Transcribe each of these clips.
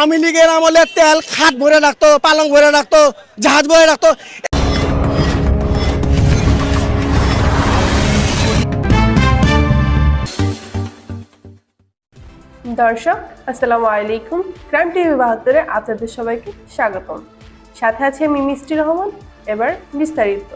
আওয়ামী লীগের আমলে তেল খাট ভরে রাখতো পালং ভরে রাখতো জাহাজ ভরে রাখতো। দর্শক আসসালামু আলাইকুম। ক্রাইম টিভি বাহাত্তরে আপনাদের সবাইকে স্বাগতম। সাথে আছে আমি মিষ্টি রহমান এবার বিস্তারিত।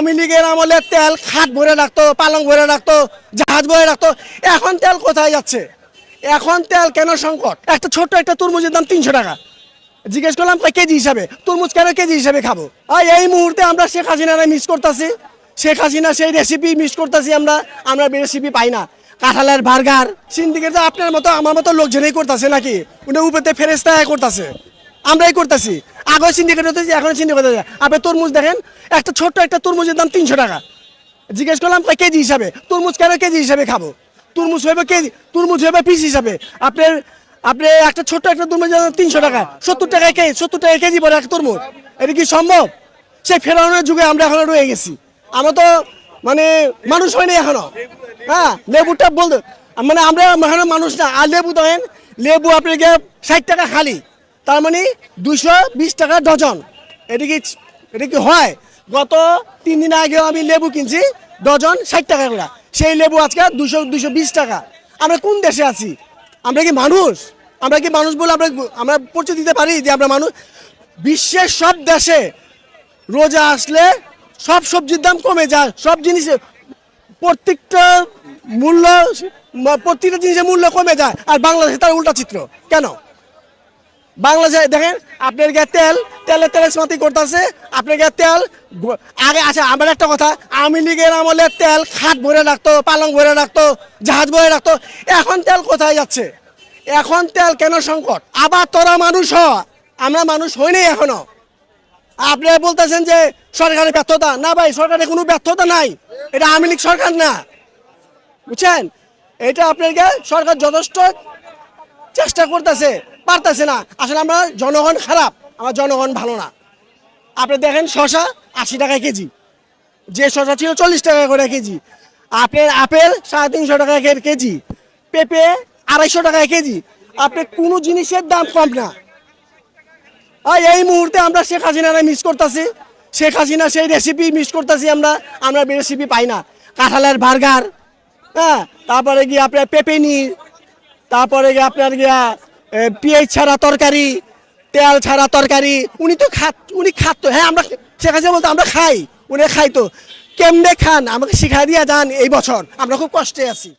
আওয়ামী লীগের আমলে তেল খাট ভরে রাখতো, পালং ভরে রাখতো, জাহাজ ভরে রাখতো। এখন তেল কোথায় যাচ্ছে? এখন তেল কেন সংকট? একটা ছোট্ট একটা তরমুজের দাম তিনশো টাকা। জিজ্ঞেস করলাম, কয় কেজি হিসাবে? তরমুজ কেন কেজি হিসাবে খাব? আর এই মুহূর্তে আমরা শেখ হাসিনারা মিস করতেছি। শেখ হাসিনা সেই রেসিপি মিস করতেছি আমরা। আমরা রেসিপি পাই না। কাঁঠালের বার্গার। সিন্ডিকেট আপনার মতো, আমার মতো লোকজনই করতেছে নাকি? উনি উপরে ফেরেস্তা করতেছে। আমরাই করতেছি। আগে সিন্ডিকেট হতেছি এখন সিন্ডিকেট হতেছে আপনি তরমুজ দেখেন, একটা ছোট্ট একটা তরমুজের দাম তিনশো টাকা। জিজ্ঞেস করলাম তাই কেজি হিসাবে? তরমুজ কেন কেজি হিসাবে খাব? তরমুজ হবে কেজি, তরমুজ হবে পিস হিসাবে। আপনার আপনি একটা ছোট্ট একটা তরমুজ তিনশো টাকা, সত্তর টাকায় কেজি সত্তর টাকায় কেজি পরে একটা তরমুজ। এটা কি সম্ভব? সেই ফেরানোর যুগে আমরা এখনও রয়ে গেছি। আমরা তো মানে মানুষ হয়নি এখনও। হ্যাঁ লেবুটা বলতে মানে আমরা এখনও মানুষ না। আর লেবু দেখেন, লেবু আপনাকে ষাট টাকা খালি। তার মানে দুশো বিশ টাকা ডজন। এটা কি এটা কি হয়? গত তিন দিন আগেও আমি লেবু কিনছি, ডজন ষাট টাকা করে। সেই লেবু আজকে দুশো দুশো বিশ টাকা। আমরা কোন দেশে আছি? আমরা কি মানুষ? আমরা কি মানুষ বলে আমরা আমরা পরিচয় দিতে পারি যে আমরা মানুষ? বিশ্বের সব দেশে রোজা আসলে সব সবজির দাম কমে যায়। সব জিনিসের প্রত্যেকটা মূল্য প্রত্যেকটা জিনিসের মূল্য কমে যায়। আর বাংলাদেশে তার উল্টা চিত্র। কেন? বাংলাদেশে দেখেন, আপনার গায়ে তেল তেলের তেলের সমাতি করতেছে, আপনার গায়ে তেল আগে আচ্ছা আমার একটা কথা আওয়ামী লীগের আমলে তেল খাট ভরে রাখতো, পালং ভরে রাখতো, জাহাজ ভরে রাখতো, এখন তেল কোথায় যাচ্ছে? এখন তেল কেন সংকট? আবার তোরা মানুষ হ, আমরা মানুষ হইনি এখনও। আপনারা বলতেছেন যে সরকারের ব্যর্থতা, না ভাই, সরকারের কোনো ব্যর্থতা নাই। এটা আওয়ামী লীগ সরকার না। বুঝছেন? এটা আপনাকে সরকার যথেষ্ট চেষ্টা করতেছে। পারতেছে না। আসলে আমরা জনগণ খারাপ, আমার জনগণ ভালো না। আপনি দেখেন শশা আশি টাকা কেজি। যে শশা ছিল চল্লিশ টাকা করে কেজি। আপেল আপেল সাড়ে তিনশো টাকা কেজি। পেঁপে আড়াইশো টাকা কেজি। আপনি কোনো জিনিসের দাম কম না। এই মুহূর্তে আমরা শেখ হাসিনারা মিস করতেছি। শেখ হাসিনা সেই রেসিপি মিস করতেছি আমরা। আমরা রেসিপি পাই না। কাঁঠালের বার্গার হ্যাঁ? তারপরে গিয়ে আপনার পেপেনি তারপরে গিয়ে আপনার গিয়া পিঁয়াজ ছাড়া তরকারি, তেল ছাড়া তরকারি, উনি তো খাত উনি খাতো। হ্যাঁ আমরা শেখ বলতো, আমরা খাই। উনি খাই তো কেমনে খান? আমাকে শিখা দিয়া যান এই বছর। আমরা খুব কষ্টে আছি।